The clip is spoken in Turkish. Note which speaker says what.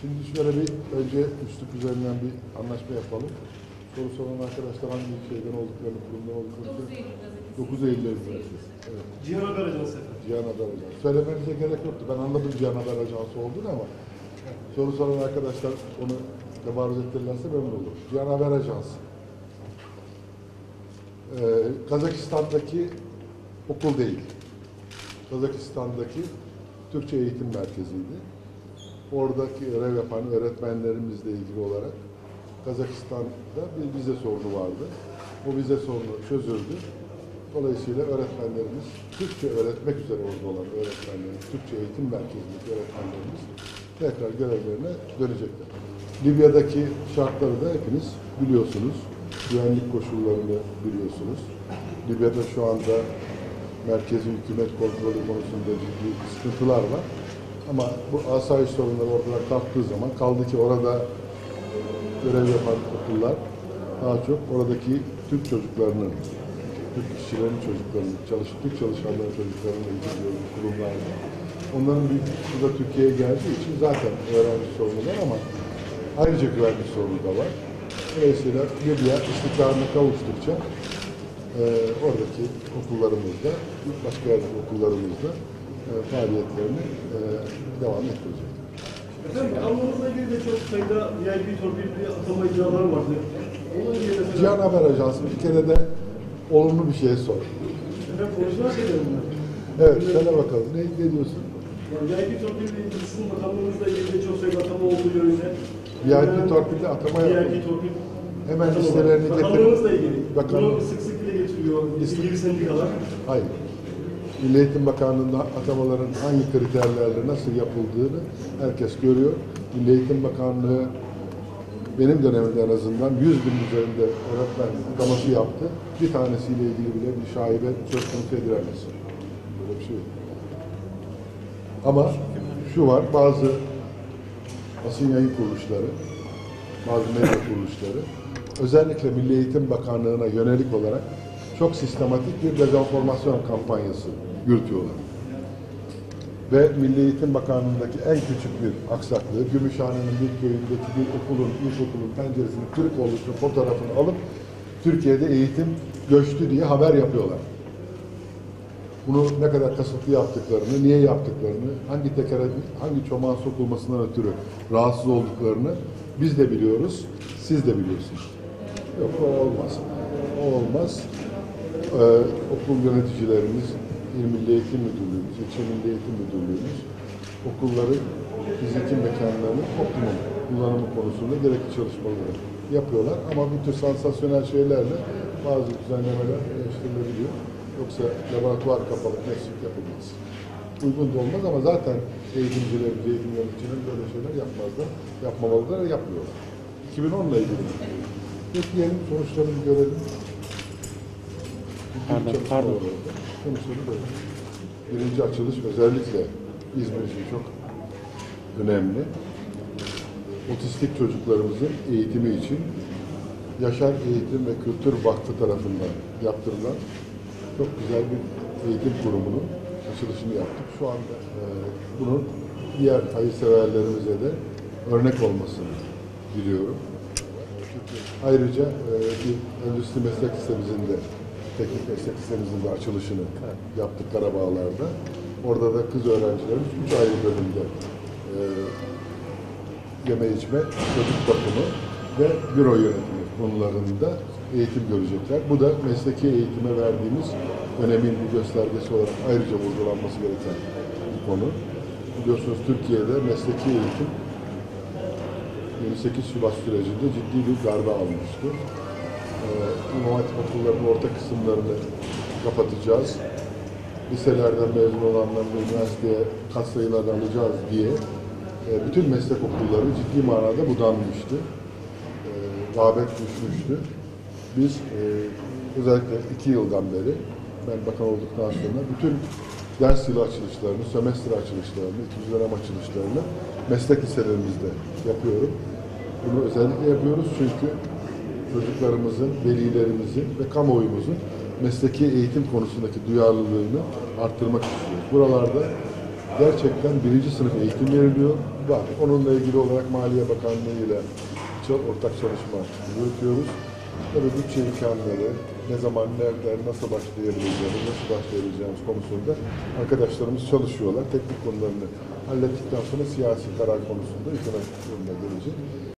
Speaker 1: Şimdi şöyle bir önce üstlük üzerinden bir anlaşma yapalım. Soru soran arkadaşlar hangi şeyden olduklarını, kurumdan olduklarını 9 Eylül Üniversitesi. Evet.
Speaker 2: Cihan Haber Ajansı efendim.
Speaker 1: Cihan Haber Ajansı. Söylemenize gerek yoktu. Ben anladım Cihan Haber Ajansı olduğunu ama soru soran arkadaşlar onu tebarüz ettirirlerse memnun olurum. Cihan Haber Ajansı. Ee, Kazakistan'daki okul değil. Kazakistan'daki Türkçe Eğitim Merkezi'ydi. Oradaki görev yapan öğretmenlerimizle ilgili olarak Kazakistan'da bir vize sorunu vardı. Bu vize sorunu çözüldü. Dolayısıyla öğretmenlerimiz, Türkçe öğretmek üzere orada olan öğretmenlerimiz, Türkçe Eğitim Merkezi'ndeki öğretmenlerimiz tekrar görevlerine dönecekler. Libya'daki şartları da hepiniz biliyorsunuz. Güvenlik koşullarını biliyorsunuz. Libya'da şu anda merkezi hükümet kontrolü konusunda ciddi sıkıntılar var. Ama bu asayiş sorunları ortadan kalktığı zaman kaldı ki orada görev yapan okullar daha çok oradaki Türk çocuklarının, Türk işçilerin çocuklarının, çalış, Türk çalışanların çocuklarının eğitim kurumlarda. Onların büyük kısmı da Türkiye'ye geldiği için zaten öğrenci sorunu var ama ayrıca güvenlik sorunu da var. Dolayısıyla Libya istikrarına kavuştukça e, oradaki okullarımızda, başka yerdeki okullarımızda faaliyetlerini e, devam ettirecek.
Speaker 2: Efendim kanunumuzla ilgili de çok sayıda VIP torpil bir atama icraları vardı. Onun ilgili mesela...
Speaker 1: Cihan Haber Ajansı bir kere de olumlu bir şey sor.
Speaker 2: Efendim konuşulan şeyler bunlar.
Speaker 1: Evet, söyle bakalım. Ne, ne diyorsun?
Speaker 2: Yani VIP torpil ile ilgili sizin bakanlığınızla ilgili de çok sayıda atama olduğu yönünde.
Speaker 1: VIP torpilde atama yapalım.
Speaker 2: VIP torpil.
Speaker 1: Hemen listelerini
Speaker 2: var.
Speaker 1: getirin.
Speaker 2: Bakanlığınızla ilgili.
Speaker 1: Bakanlık-
Speaker 2: Bunu sık sık dile getiriyor. İlgili sendikalar.
Speaker 1: Hayır. Milli Eğitim Bakanlığı'nda atamaların hangi kriterlerle nasıl yapıldığını herkes görüyor. Milli Eğitim Bakanlığı benim dönemimde en azından 100 bin üzerinde öğretmen ataması yaptı. Bir tanesiyle ilgili bile bir şaibe söz konusu edilemez. Böyle bir şey yok. Ama şu var, bazı basın yayın kuruluşları, bazı medya kuruluşları özellikle Milli Eğitim Bakanlığı'na yönelik olarak çok sistematik bir dezenformasyon kampanyası yürütüyorlar. Ve Milli Eğitim Bakanlığı'ndaki en küçük bir aksaklığı, Gümüşhane'nin bir köyündeki bir okulun, ilkokulun penceresinin kırık oluşu fotoğrafını alıp Türkiye'de eğitim göçtü diye haber yapıyorlar. Bunu ne kadar kasıtlı yaptıklarını, niye yaptıklarını, hangi tekere, hangi çomağın sokulmasından ötürü rahatsız olduklarını biz de biliyoruz, siz de biliyorsunuz. Yok o olmaz. O olmaz. Ee, okul yöneticilerimiz, İl Milli Eğitim Müdürlüğümüz, İlçe Milli Eğitim Müdürlüğümüz okulları, fiziki mekanlarının optimum kullanımı konusunda gerekli çalışmaları yapıyorlar. Ama bu tür sansasyonel şeylerle bazı düzenlemeler değiştirilebiliyor. Yoksa laboratuvar kapalı teslim yapılmaz. Uygun da olmaz ama zaten eğitimciler, eğitim yöneticileri böyle şeyler yapmazlar. Yapmamalılar yapmıyorlar. 2010 ile ilgili. Bekleyelim, sonuçlarını görelim.
Speaker 3: Pardon, pardon.
Speaker 1: Birinci açılış özellikle İzmir için çok önemli. Otistik çocuklarımızın eğitimi için Yaşar Eğitim ve Kültür Vakfı tarafından yaptırılan çok güzel bir eğitim kurumunun açılışını yaptık. Şu anda e, bunun diğer hayırseverlerimize de örnek olmasını diliyorum. Ayrıca e, bir endüstri meslek lisemizin de teknik meslek lisemizin de açılışını yaptık Karabağlar'da. Orada da kız öğrencilerimiz üç ayrı bölümde e, yeme içme, çocuk bakımı ve büro yönetimi konularında eğitim görecekler. Bu da mesleki eğitime verdiğimiz önemin bir göstergesi olarak ayrıca vurgulanması gereken bir konu. Biliyorsunuz Türkiye'de mesleki eğitim 28 Şubat sürecinde ciddi bir darbe almıştı. Ee, İmam Hatip okullarının orta kısımlarını kapatacağız. Liselerden mezun olanları üniversiteye kat sayılarını alacağız diye e, bütün meslek okulları ciddi manada budanmıştı. E, rağbet düşmüştü. Biz e, özellikle iki yıldan beri ben bakan olduktan sonra bütün ders yılı açılışlarını, sömestr açılışlarını, ikinci dönem açılışlarını meslek liselerimizde yapıyorum. Bunu özellikle yapıyoruz çünkü çocuklarımızın, velilerimizin ve kamuoyumuzun mesleki eğitim konusundaki duyarlılığını arttırmak istiyoruz. Buralarda gerçekten birinci sınıf eğitim veriliyor. Var. Onunla ilgili olarak Maliye Bakanlığı ile çok ortak çalışma yürütüyoruz. Tabii bütçe imkanları, ne zaman, nerede, nasıl başlayabileceğimiz, nasıl başlayabileceğimiz konusunda arkadaşlarımız çalışıyorlar. Teknik konularını hallettikten sonra siyasi karar konusunda hükümet yoluna gelecek.